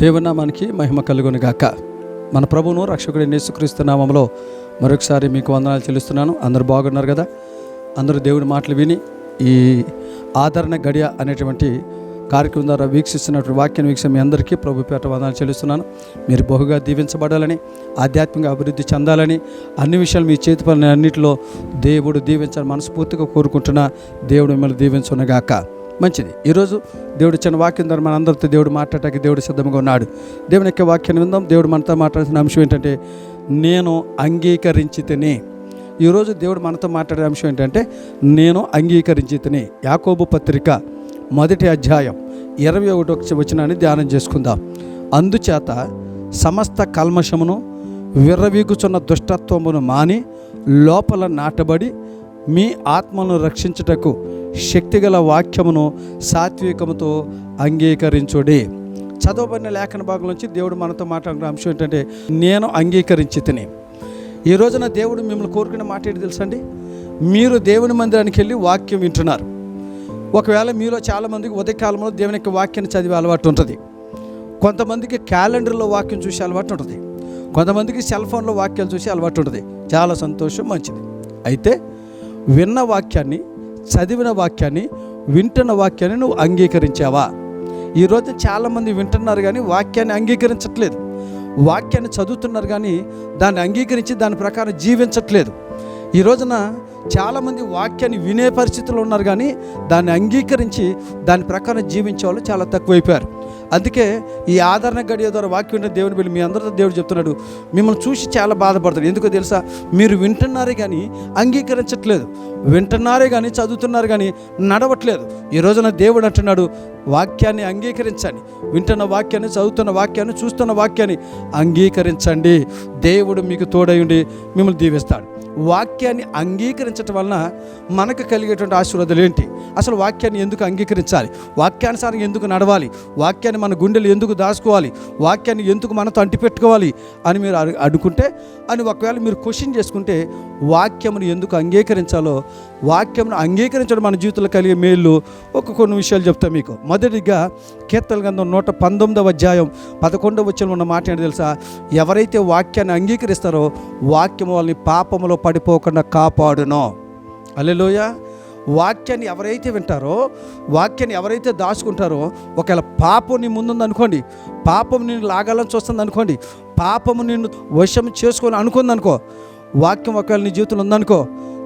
దేవునామానికి మహిమ కలుగును గాక మన ప్రభువును రక్షకుడి యేసుక్రీస్తు నామంలో మరొకసారి మీకు వందనాలు చెల్లిస్తున్నాను. అందరూ బాగున్నారు కదా? అందరూ దేవుడి మాటలు విని ఈ ఆదరణ గడియ అనేటువంటి కార్యక్రమం ద్వారా వీక్షిస్తున్నటువంటి వాక్యం వీక్ష మీ అందరికీ ప్రభు పేట వందనాలు చెల్లిస్తున్నాను. మీరు బహుగా దీవించబడాలని ఆధ్యాత్మిక అభివృద్ధి చెందాలని అన్ని విషయాలు మీ చేతి పనులన్నింటిలో దేవుడు దీవించాలని మనస్ఫూర్తిగా కోరుకుంటున్న దేవుడు మిమ్మల్ని దీవించునగాక. మంచిది. ఈరోజు దేవుడు చిన్న వాక్యం ద్వారా మనందరితో దేవుడు మాట్లాడటానికి దేవుడు సిద్ధంగా ఉన్నాడు. దేవుని యొక్క వాక్యాన్ని విందాం. దేవుడు మనతో మాట్లాడుతున్న అంశం ఏంటంటే నేను అంగీకరించితేనే. ఈరోజు దేవుడు మనతో మాట్లాడే అంశం ఏంటంటే నేను అంగీకరించితేనే. యాకోబు పత్రిక మొదటి అధ్యాయం ఇరవై ఒకటి వచ్చినాన్ని ధ్యానం చేసుకుందాం. అందుచేత సమస్త కల్మషమును విర్రవీగుచున్న దుష్టత్వమును మాని లోపల నాటబడి మీ ఆత్మను రక్షించుటకు శక్తిగల వాక్యమును సాత్వికముతో అంగీకరించుడి. చదవబడిన లేఖన భాగం నుంచి దేవుడు మనతో మాట్లాడిన అంశం ఏంటంటే నేను అంగీకరించి తిని. ఈ రోజున దేవుడు మిమ్మల్ని కోరుకున్న మాట ఏంటి తెలుసండి మీరు దేవుని మందిరానికి వెళ్ళి వాక్యం వింటున్నారు. ఒకవేళ మీలో చాలామందికి ఉదయకాలంలో దేవుని యొక్క వాక్యాన్ని చదివే అలవాటు ఉంటుంది. కొంతమందికి క్యాలెండర్లో వాక్యం చూసే అలవాటు ఉంటుంది. కొంతమందికి సెల్ ఫోన్లో వాక్యాలు చూసే అలవాటు ఉంటుంది. చాలా సంతోషం మంచిది. అయితే విన్న వాక్యాన్ని చదివిన వాక్యాన్ని వింటున్న వాక్యాన్ని నువ్వు అంగీకరించావా? ఈరోజు చాలామంది వింటున్నారు కానీ వాక్యాన్ని అంగీకరించట్లేదు. వాక్యాన్ని చదువుతున్నారు కానీ దాన్ని అంగీకరించి దాని ప్రకారం జీవించట్లేదు. ఈ రోజున చాలామంది వాక్యాన్ని వినే పరిస్థితుల్లో ఉన్నారు కానీ దాన్ని అంగీకరించి దాని ప్రకారం జీవించే వాళ్ళు చాలా తక్కువైపోయారు. అందుకే ఈ ఆదరణ గడియ ద్వారా వాక్యం వింటే దేవుని వెళ్ళి మీ అందరితో దేవుడు చెప్తున్నాడు మిమ్మల్ని చూసి చాలా బాధపడతాడు. ఎందుకో తెలుసా? మీరు వింటున్నారే కానీ అంగీకరించట్లేదు. వింటున్నారే కానీ చదువుతున్నారు కానీ నడవట్లేదు. ఈ రోజున దేవుడు అంటున్నాడు వాక్యాన్ని అంగీకరించండి. వింటున్న వాక్యాన్ని చదువుతున్న వాక్యాన్ని చూస్తున్న వాక్యాన్ని అంగీకరించండి. దేవుడు మీకు తోడై ఉండి మిమ్మల్ని దీవిస్తాడు. వాక్యాన్ని అంగీకరించటం వలన మనకు కలిగేటువంటి ఆశీర్వాదాలు ఏంటి? అసలు వాక్యాన్ని ఎందుకు అంగీకరించాలి? వాక్యానుసారం ఎందుకు నడవాలి? వాక్యాన్ని మన గుండెలు ఎందుకు దాచుకోవాలి? వాక్యాన్ని ఎందుకు మనతో అంటిపెట్టుకోవాలి అని మీరు అడు- అనుకుంటే అని ఒకవేళ మీరు క్వశ్చన్ చేసుకుంటే వాక్యమును ఎందుకు అంగీకరించాలో వాక్యమును అంగీకరించడం మన జీవితంలో కలిగే మేలు ఒక కొన్ని విషయాలు చెప్తా మీకు. మొదటిగా కీర్తన గంధం నూట పంతొమ్మిదవ అధ్యాయం పదకొండవ వచ్చిన ఉన్న మాట తెలుసా? ఎవరైతే వాక్యాన్ని అంగీకరిస్తారో వాక్యం వాళ్ళని పాపములో పడిపోకుండా కాపాడునో. అల్లెలోయ! వాక్యాన్ని ఎవరైతే వింటారో వాక్యాన్ని ఎవరైతే దాచుకుంటారో ఒకవేళ పాపం నీ ముందుంది అనుకోండి పాపం నిన్ను లాగాలని చూస్తుంది అనుకోండి పాపము నిన్ను వశం చేసుకోవాలని అనుకుంది అనుకో వాక్యం ఒకవేళ నీ జీవితంలో ఉందనుకో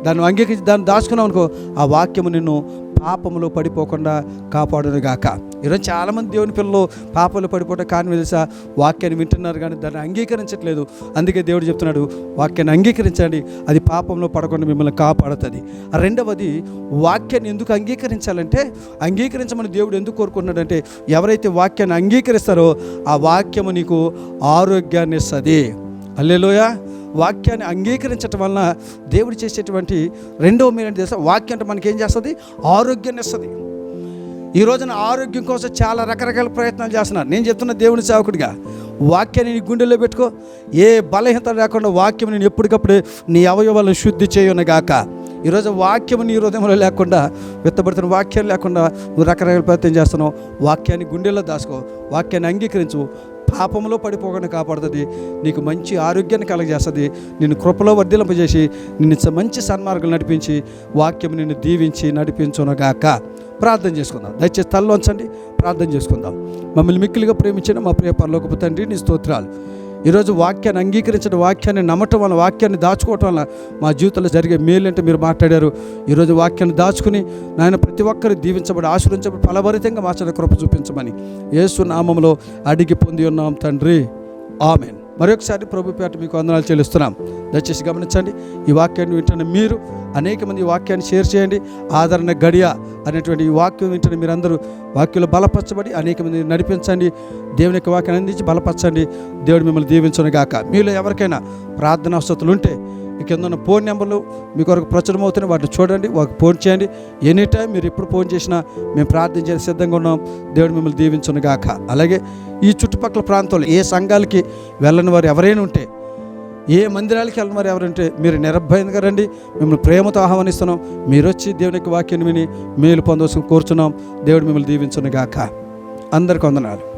దాన్ని అంగీకరించి దాన్ని దాచుకున్నావు అనుకో ఆ వాక్యము నిన్ను పాపములో పడిపోకుండా కాపాడును గాక ఈరోజు చాలామంది దేవుని పిల్లలు పాపంలో పడిపోవడం కారణం తెలుసా? వాక్యాన్ని వింటున్నారు కానీ దాన్ని అంగీకరించట్లేదు. అందుకే దేవుడు చెప్తున్నాడు వాక్యాన్ని అంగీకరించండి. అది పాపంలో పడకుండా మిమ్మల్ని కాపాడుతుంది. రెండవది వాక్యాన్ని ఎందుకు అంగీకరించాలంటే అంగీకరించమని దేవుడు ఎందుకు కోరుకున్నాడంటే ఎవరైతే వాక్యాన్ని అంగీకరిస్తారో ఆ వాక్యము నీకు ఆరోగ్యాన్ని ఇస్తుంది అల్లెలోయా వాక్యాన్ని అంగీకరించటం వలన దేవుడు చేసేటువంటి రెండవ మీరు తెలుసా? వాక్యం అంటే మనకి ఏం చేస్తుంది? ఆరోగ్యాన్ని ఇస్తుంది. ఈ రోజున ఆరోగ్యం కోసం చాలా రకరకాల ప్రయత్నాలు చేస్తున్నారు. నేను చెప్తున్న దేవుని సేవకుడిగా వాక్యాన్ని నీ గుండెలో పెట్టుకో. ఏ బలహీనత లేకుండా వాక్యం నేను ఎప్పటికప్పుడు నీ అవయవాలను శుద్ధి చేయను గాక. ఈరోజు వాక్యం నీ హృదయంలో లేకుండా విత్తబడుతున్న వాక్యం లేకుండా నువ్వు రకరకాల ప్రయత్నం చేస్తున్నావు. వాక్యాన్ని గుండెల్లో దాచుకో. వాక్యాన్ని అంగీకరించు. పాపంలో పడిపోకుండా కాపాడుతుంది. నీకు మంచి ఆరోగ్యాన్ని కలగజేస్తుంది. నిన్ను కృపలో వర్ధిలింపజేసి నిన్ను మంచి సన్మార్గం నడిపించి వాక్యం నిన్ను దీవించి నడిపించునగాక. ప్రార్థన చేసుకుందాం. దయచేసి తల్లోంచండి. ప్రార్థన చేసుకుందాం. మమ్మల్ని మిక్కిలిగా ప్రేమించిన మా ప్రియ పరలోకపు తండ్రి నీ స్తోత్రాలు. ఈరోజు వాక్యాన్ని అంగీకరించిన వాక్యాన్ని నమ్మటం వల్ల వాక్యాన్ని దాచుకోవటం వల్ల మా జీవితంలో జరిగే మేలు అంటే మీరు మాట్లాడారు. ఈరోజు వాక్యాన్ని దాచుకుని నాయన ప్రతి ఒక్కరు దీవించబడి ఆశ్రయించబడి ఫలభరితంగా మార్చిన కృప చూపించమని యేసు నామంలో అడిగి పొంది ఉన్నాం తండ్రి. ఆమెన్. మరొకసారి ప్రభు పేట మీకు వందనాలు చెల్లిస్తున్నాం. దయచేసి గమనించండి ఈ వాక్యాన్ని వింటున్న మీరు అనేక మంది ఈ వాక్యాన్ని షేర్ చేయండి. ఆదరణ గడియ అనేటువంటి ఈ వాక్యం వింటున్న మీరందరూ వాక్యంలో బలపరచబడి అనేక మంది నడిపించండి. దేవుని యొక్క వాక్యాన్ని అందించి బలపరచండి. దేవుడు మిమ్మల్ని దీవించను గాక మీలో ఎవరికైనా ప్రార్థనా వసతులు ఉంటే కింద ఉన్న ఫోన్ నెంబర్లు మీ కొరకు ప్రచురమవుతున్నాయి వాటిని చూడండి వాటికి ఫోన్ చేయండి. ఎనీ టైం మీరు ఎప్పుడు ఫోన్ చేసినా మేము ప్రార్థన చేసి సిద్ధంగా ఉన్నాం. దేవుడు మిమ్మల్ని దీవించును గాక. అలాగే ఈ చుట్టుపక్కల ప్రాంతంలో ఏ సంఘాలకి వెళ్ళని వారు ఎవరైనా ఉంటే ఏ మందిరాలకి వెళ్ళిన వారు ఎవరంటే మీరు నిర్భయంగా రండి. మిమ్మల్ని ప్రేమతో ఆహ్వానిస్తున్నాం. మీరు వచ్చి దేవుని యొక్క వాక్యాన్ని విని మేలు పొందవలసిన కోరుచున్నాం. దేవుడు మిమ్మల్ని దీవించును గాక. అందరికి వందనాలు.